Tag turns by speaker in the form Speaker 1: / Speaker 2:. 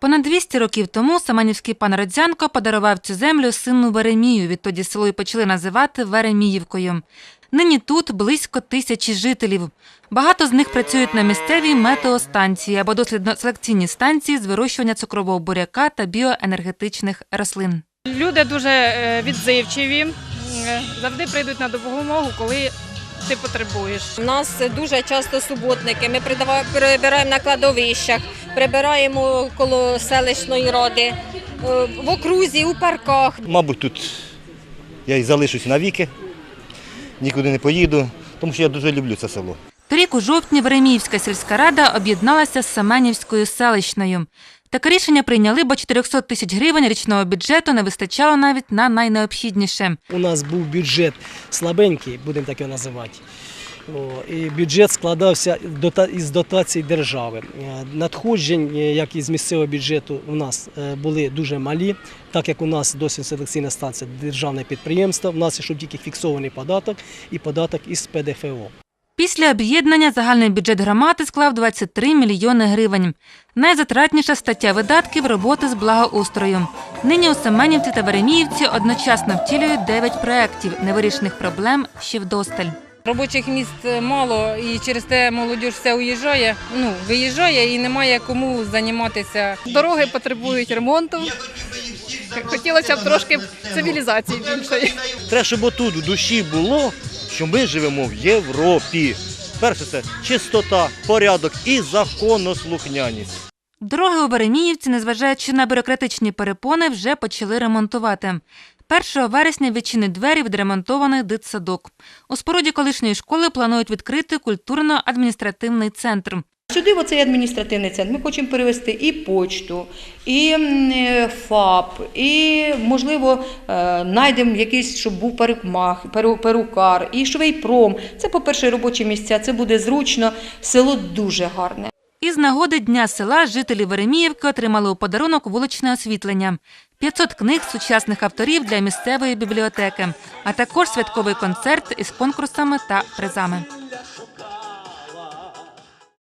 Speaker 1: Понад 200 років тому Саманівський пан Родзянко подарував цю землю сину Веремію. Відтоді село й почали називати Вереміївкою. Нині тут близько тисячі жителів. Багато з них працюють на місцевій метеостанції або дослідно-селекційній станції з вирощування цукрового буряка та біоенергетичних рослин.
Speaker 2: Люди дуже е, відзивчиві, е, завжди прийдуть на допомогу, коли ти потребуєш.
Speaker 3: У нас дуже часто суботники. Ми прибираємо на кладовищах, прибираємо коло селищної ради, е, в окрузі, у парках.
Speaker 4: Мабуть, тут я і залишусь навіки, нікуди не поїду, тому що я дуже люблю це село.
Speaker 1: Торік у жовтні Вереміївська сільська рада об'єдналася з Семенівською селищною. Таке рішення прийняли, бо 400 тисяч гривень річного бюджету не вистачало навіть на найнеобхідніше.
Speaker 5: У нас був бюджет слабенький, будемо так його називати. І бюджет складався із дотацій держави. Е, Надходжень, е, як із місцевого бюджету, у нас е, були дуже малі, так як у нас досить селекційна станція державне підприємство. У нас йшов тільки фіксований податок і податок із ПДФО.
Speaker 1: Після об'єднання загальний бюджет громади склав 23 мільйони гривень. Найзатратніша стаття видатків роботи з благоустрою. Нині у Семенівці та Вереміївці одночасно втілюють 9 проєктів. Невирішених проблем ще вдосталь.
Speaker 2: Робочих місць мало і через те молодь все уїжджає, ну, виїжджає і немає кому займатися.
Speaker 6: Дороги потребують ремонту. Хотілося б трошки цивілізації більшої.
Speaker 4: Треба, щоб отут в душі було, що ми живемо в Європі. Перше це чистота, порядок і законослухняність.
Speaker 1: Дороги у Вереміївці, незважаючи на бюрократичні перепони, вже почали ремонтувати. 1 вересня відчинить двері відремонтований дитсадок. У споруді колишньої школи планують відкрити культурно-адміністративний центр.
Speaker 7: Сюди в оцей адміністративний центр ми хочемо перевести і почту, і е, ФАП, і, можливо, е, знайдемо якийсь, щоб був перукмах, перу- перукар, і швейпром. Це, по-перше, робочі місця, це буде зручно. Село дуже гарне.
Speaker 1: Із нагоди Дня села жителі Вереміївки отримали у подарунок вуличне освітлення, 500 книг сучасних авторів для місцевої бібліотеки, а також святковий концерт із конкурсами та призами.